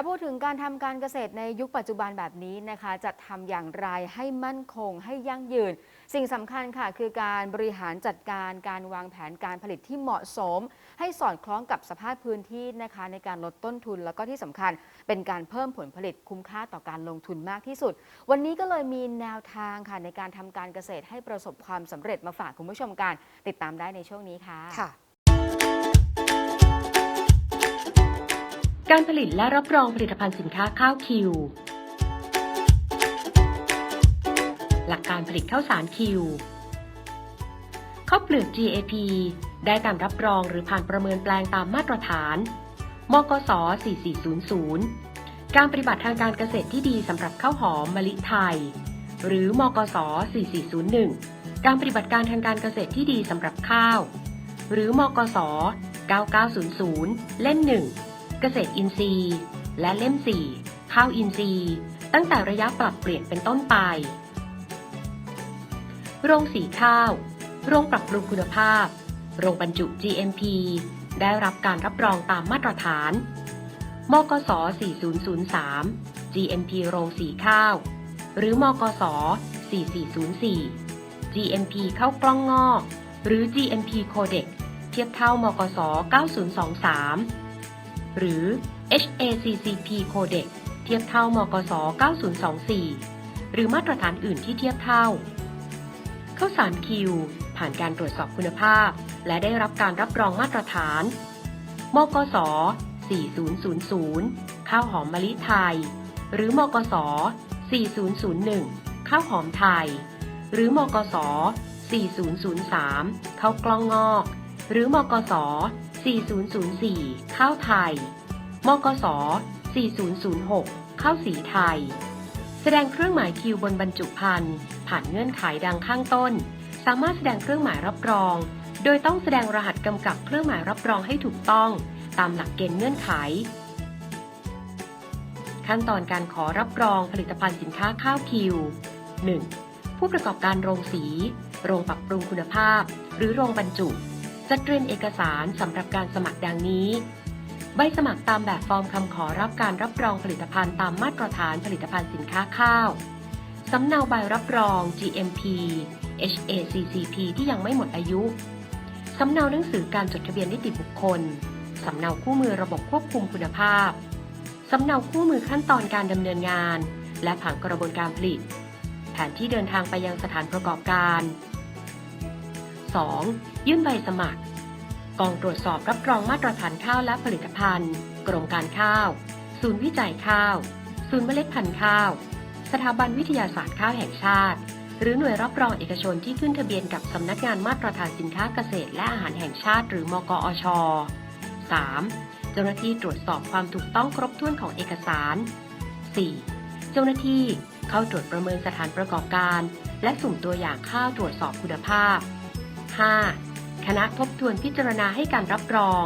ถ้าพูดถึงการทำการเกษตรในยุคปัจจุบันแบบนี้นะคะ จะทำอย่างไรให้มั่นคงให้ยั่งยืน สิ่งสำคัญค่ะ คือการบริหารจัดการการวางแผนการผลิตที่เหมาะสม ให้สอดคล้องกับสภาพพื้นที่นะคะ ในการลดต้นทุนแล้วก็ที่สำคัญ เป็นการเพิ่มผลผลิตคุ้มค่าต่อการลงทุนมากที่สุด วันนี้ก็เลยมีแนวทางค่ะในการทำการเกษตรให้ประสบความสำเร็จมาฝากคุณผู้ชมกันติดตามได้ในช่วงนี้ค่ะค่ะ การผลิตและรับรองผลิตภัณฑ์สินค้าข้าวคิว หลักการผลิตข้าวสารคิวข้าวเปลือก GAP ได้การรับรองหรือผ่านประเมินแปลงตามมาตรฐาน มกส 4400 การปฏิบัติทางการเกษตรที่ดีสำหรับข้าวหอมมะลิไทย หรือ มกส 4401 การปฏิบัติการทางการเกษตรที่ดีสำหรับข้าว หรือ มกส 9900 เล่มหนึ่ง เกษตรอินทรีย์ และเล่ม 4 ข้าวอินทรีย์ ตั้งแต่ระยะปรับเปลี่ยนเป็นต้นไป โรงสีข้าว โรงปรับปรุงคุณภาพ โรงบรรจุ GMP ได้รับการรับรองตามมาตรฐาน มกส 4003 GMP โรงสีข้าว หรือ มกส 4404 GMP ข้าวกล้องงอก หรือ GMP Codex เทียบเท่ามกส 9023 หรือ HACCP Codex เทียบเท่ามกส 9024 หรือมาตรฐานอื่นที่เทียบเท่า เข้าสารคิวผ่านการตรวจสอบคุณภาพ และได้รับการรับรองมาตรฐาน มกส 4000 ข้าวหอมมะลิไทย หรือมกส 4001 ข้าวหอมไทย หรือมกส 4003 ข้าวกล้องงอก หรือมกส 4004 ข้าวไทย มกส 4006 ข้าวสีไทย แสดงเครื่องหมายคิวบนบรรจุภัณฑ์ผ่านเงื่อนไขดังข้างต้น สามารถแสดงเครื่องหมายรับรอง โดยต้องแสดงรหัสกำกับเครื่องหมายรับรองให้ถูกต้อง ตามหลักเกณฑ์เงื่อนไข ขั้นตอนการขอรับรองผลิตภัณฑ์สินค้าข้าวคิว 1. ผู้ประกอบการโรงสี โรงปรับปรุงคุณภาพ หรือโรงบรรจุจัดเตรียมเอกสารสำหรับการสมัครดังนี้ ใบสมัครตามแบบฟอร์มคำขอรับการรับรองผลิตภัณฑ์ตามมาตรฐานผลิตภัณฑ์สินค้าข้าว สำเนาใบรับรอง GMP HACCP ที่ยังไม่หมดอายุ สำเนาหนังสือการจดทะเบียนนิติบุคคล สำเนาคู่มือระบบควบคุมคุณภาพ สำเนาคู่มือขั้นตอนการดำเนินงาน และผังกระบวนการผลิต แผนที่เดินทางไปยังสถานประกอบการ 2. ยื่นใบสมัคร กองตรวจสอบรับรองมาตรฐานข้าวและผลิตภัณฑ์ กรมการข้าว ศูนย์วิจัยข้าว ศูนย์เมล็ดพันธุ์ข้าว สถาบันวิทยาศาสตร์ข้าวแห่งชาติ หรือหน่วยรับรองเอกชนที่ขึ้นทะเบียนกับสำนักงานมาตรฐานสินค้าเกษตรและอาหารแห่งชาติ หรือมกอช 3. เจ้าหน้าที่ตรวจสอบความถูกต้องครบถ้วนของเอกสาร 4. เจ้าหน้าที่เข้าตรวจประเมินสถานประกอบการ และสุ่มตัวอย่างข้าวตรวจสอบคุณภาพ 5. คณะทบทวนพิจารณาให้การรับรอง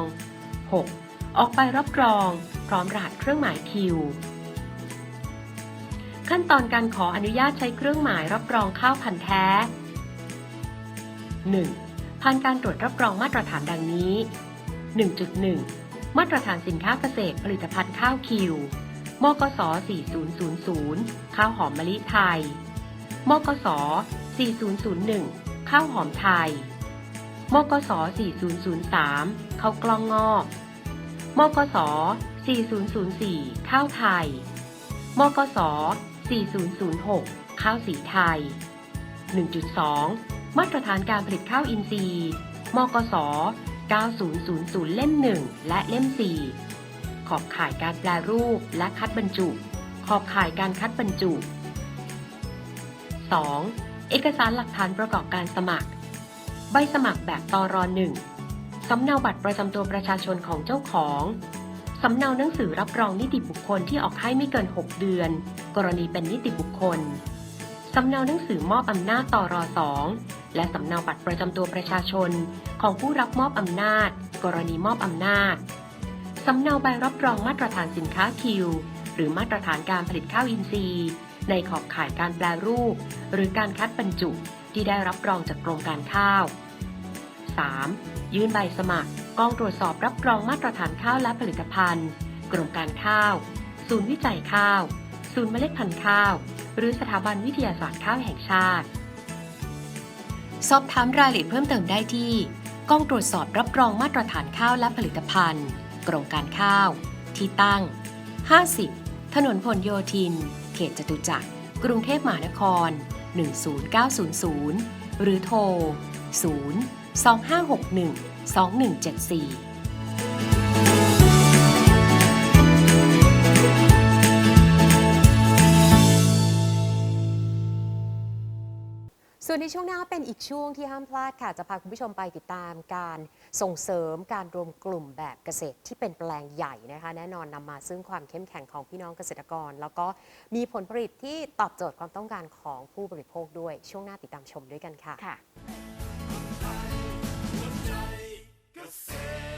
6. ออกใบรับรอง พร้อมรหัสเครื่องหมายคิว ขั้นตอนการขออนุญาตใช้เครื่องหมายรับรองข้าวพันธุ์แท้ 1. ผ่านการตรวจรับรองมาตรฐานดังนี้ 1.1 มาตรฐานสินค้าเกษตรผลิตภัณฑ์ข้าวคิว มกส 4000 ข้าวหอมมะลิไทย มกส 4001 ข้าวหอมไทย มกส 4003 ข้าวกล้องงอก มกส 4004 ข้าวไทย มกส 4006 ข้าวสีไทย 1.2 มาตรฐานการผลิตข้าวอินทรีย์ มกส 9000 เล่ม 1 และเล่ม 4 ขอบข่ายการแปลรูปและคัดบรรจุ ขอบข่ายการคัดบรรจุ 2. เอกสารหลักฐานประกอบการสมัคร ใบสมัครแบบตร1สำเนาบัตรประจำตัวประชาชนของเจ้าของสำเนาหนังสือรับรองนิติบุคคลที่ออกให้ไม่เกิน 6 เดือน กรณีเป็นนิติบุคคลสำเนาหนังสือมอบอำนาจตร2และสำเนาบัตรประจำตัวประชาชนของผู้รับมอบอำนาจ กรณีมอบอำนาจสสำเนาใบรับรองมาตรฐานสินค้าคิว หรือมาตรฐานการผลิตข้าวอินทรีย์ ในขอบข่ายการแปลรูป หรือการคัดบรรจุที่ได้รับรองจากกรมการข้าว 3. ยื่นใบสมัคร กองตรวจสอบรับรองมาตรฐานข้าวและผลิตภัณฑ์ กรมการข้าว ศูนย์วิจัยข้าว ศูนย์เมล็ดพันธุ์ข้าว หรือสถาบันวิทยาศาสตร์ข้าวแห่งชาติ สอบถามรายละเอียดเพิ่มเติมได้ที่ กองตรวจสอบรับรองมาตรฐานข้าวและผลิตภัณฑ์ กรมการข้าว ที่ตั้ง 50 ถนนพลโยธิน เขตจตุจักร กรุงเทพมหานคร 10900 หรือโทร 0 2561 2174ส่วนในช่วงหน้าเป็นอีกช่วงที่ห้ามพลาดค่ะ จะพาคุณผู้ชมไปติดตามการส่งเสริมการรวมกลุ่มแบบเกษตรที่เป็นแปลงใหญ่นะคะ แน่นอนนำมาซึ่งความเข้มแข็งของพี่น้องเกษตรกร แล้วก็มีผลผลิตที่ตอบโจทย์ความต้องการของผู้บริโภคด้วยช่วงหน้าติดตามชมด้วยกันค่ะค่ะ like a sail.